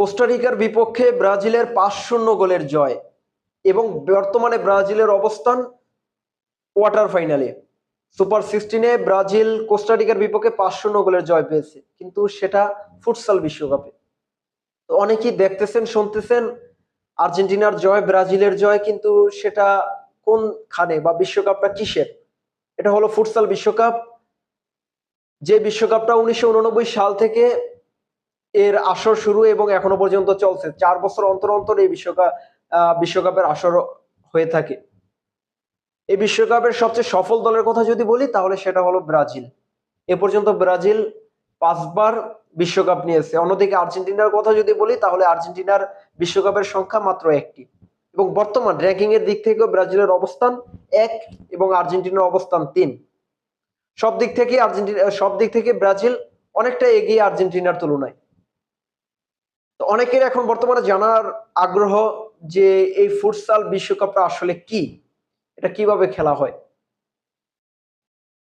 কোস্টারিকার বিপক্ষে ব্রাজিলের পাঁচ শূন্য গোলের জয় এবং বর্তমানে ব্রাজিলের অবস্থান কোয়ার্টার ফাইনালে। সুপার সিক্সটিনে ব্রাজিল কোস্টারিকার বিপক্ষে পাঁচ শূন্য গোলের জয় পেয়েছে, কিন্তু সেটা ফুটসাল বিশ্বকাপে। তো অনেকেই দেখতেছেন, শুনতেছেন, আর্জেন্টিনার জয়, ব্রাজিলের জয়, কিন্তু সেটা কোন খানে বা বিশ্বকাপটা কিসের? এটা হলো ফুটসাল বিশ্বকাপ। যে বিশ্বকাপটা উনিশশো উননব্বই সাল থেকে এর আসর শুরু এবং এখনও পর্যন্ত চলছে। চার বছর অন্তর অন্তর এই বিশ্বকাপ বিশ্বকাপের আসর হয়ে থাকে। এই বিশ্বকাপের সবচেয়ে সফল দলের কথা যদি বলি, তাহলে সেটা হলো ব্রাজিল। এ পর্যন্ত ব্রাজিল পাঁচবার বিশ্বকাপ নিয়েছে। অন্যদিকে আর্জেন্টিনার কথা যদি বলি, তাহলে আর্জেন্টিনার বিশ্বকাপের সংখ্যা মাত্র একটি। এবং বর্তমান র্যাঙ্কিং এর দিক থেকেও ব্রাজিলের অবস্থান এক এবং আর্জেন্টিনার অবস্থান তিন। সব দিক থেকে আর্জেন্টিনা সব দিক থেকে ব্রাজিল অনেকটা এগিয়ে আর্জেন্টিনার তুলনায়। তো অনেকের এখন বর্তমানে জানার আগ্রহ যে এই ফুটসাল বিশ্বকাপটা আসলে কি? এটা কীভাবে খেলা হয়?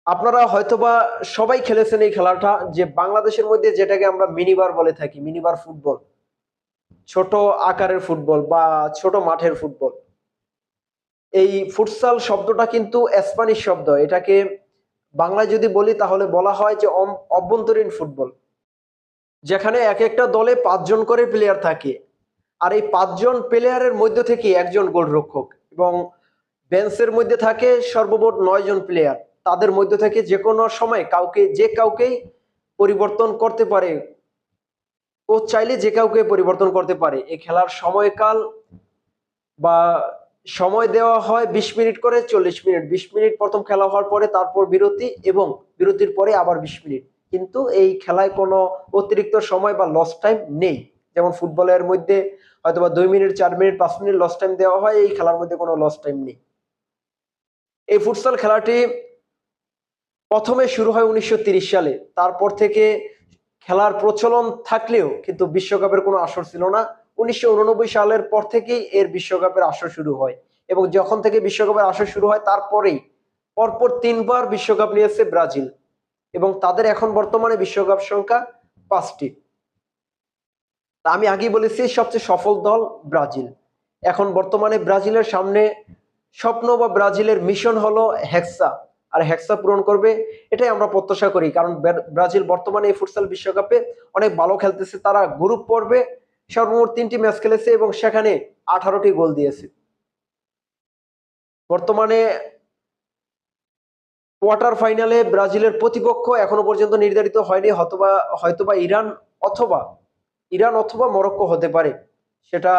আপনারা হয়তোবা সবাই খেলেছেন এই খেলাটা, যে বাংলাদেশের মধ্যে যেটাকে আমরা মিনিবার বলে থাকি, মিনিবার ফুটবল। ছোট আকারের ফুটবল বা ছোট মাঠের ফুটবল। এই ফুটসাল শব্দটা কিন্তু স্প্যানিশ শব্দ। এটাকে বাংলায় যদি বলি তাহলে বলা হয় যে অভ্যন্তরীণ ফুটবল। যেখানে এক একটা দলে পাঁচজন করে প্লেয়ার থাকে। আর এই পাঁচজন প্লেয়ারের মধ্যে থেকে একজন গোলরক্ষক এবং বেঞ্চের মধ্যে থাকে সর্বমোট নয় জন প্লেয়ার তাদের মধ্যে থেকে যে কোনো সময় কাউকে, যে কাউকেই পরিবর্তন করতে পারে কোচ চাইলে যে কাউকে পরিবর্তন করতে পারে। এই খেলার সময়কাল বা সময় দেওয়া হয় বিশ মিনিট করে চল্লিশ মিনিট। বিশ মিনিট প্রথম খেলা হওয়ার পরে তারপর বিরতি এবং বিরতির পরে আবার বিশ মিনিট। কিন্তু এই খেলায় কোনো অতিরিক্ত সময় বা লস টাইম নেই। যেমন ফুটবলের মধ্যে হয়তো বা দুই মিনিট, চার মিনিট, পাঁচ মিনিট লস টাইম দেওয়া হয়, এই খেলার মধ্যে কোনো লস টাইম নেই। এই ফুটসাল খেলাটি প্রথমে শুরু হয় উনিশশো সালে। তারপর থেকে খেলার প্রচলন থাকলেও কিন্তু বিশ্বকাপের কোনো আসর ছিল না। উনিশশো উননব্বই সালের পর থেকেই এর বিশ্বকাপের আসর শুরু হয় এবং যখন থেকে বিশ্বকাপের আসর শুরু হয়, তারপরেই পরপর তিনবার বিশ্বকাপ নিয়েছে ব্রাজিল। এবং তাদের এখন বর্তমানে বিশ্বকাপ সংখ্যা পাঁচটি। তা আমি আগেই বলেছি, সবচেয়ে সফল দল ব্রাজিল। এখন বর্তমানে ব্রাজিলের সামনে স্বপ্ন বা ব্রাজিলের মিশন হলো হেক্সা। আর হেক্সা পূরণ করবে, এটাই আমরা প্রত্যাশা করি। কারণ ব্রাজিল বর্তমানে এই ফুটসাল বিশ্বকাপে অনেক ভালো খেলতেছে, তারা গ্রুপ পর্বে সর্বমোট তিনটি ম্যাচ খেলেছে এবং সেখানে আঠারোটি গোল দিয়েছে। বর্তমানে কোয়ার্টার ফাইনালে ব্রাজিলের প্রতিপক্ষ এখনও পর্যন্ত নির্ধারিত হয়নি হয়তোবা হয়তোবা ইরান অথবা ইরান অথবা মরক্কো হতে পারে। সেটা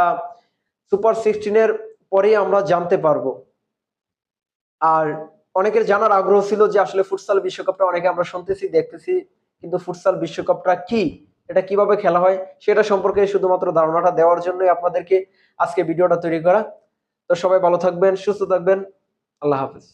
সুপার সিক্সটিনের পরেই আমরা জানতে পারব। আর অনেকের জানার আগ্রহ ছিল যে আসলে ফুটসাল বিশ্বকাপটা অনেকে আমরা শুনতেছি, দেখতেছি, কিন্তু ফুটসাল বিশ্বকাপটা কি, এটা কীভাবে খেলা হয়, সেটা সম্পর্কে শুধুমাত্র ধারণাটা দেওয়ার জন্যই আপনাদেরকে আজকে ভিডিওটা তৈরি করা। তো সবাই ভালো থাকবেন, সুস্থ থাকবেন, আল্লাহ হাফিজ।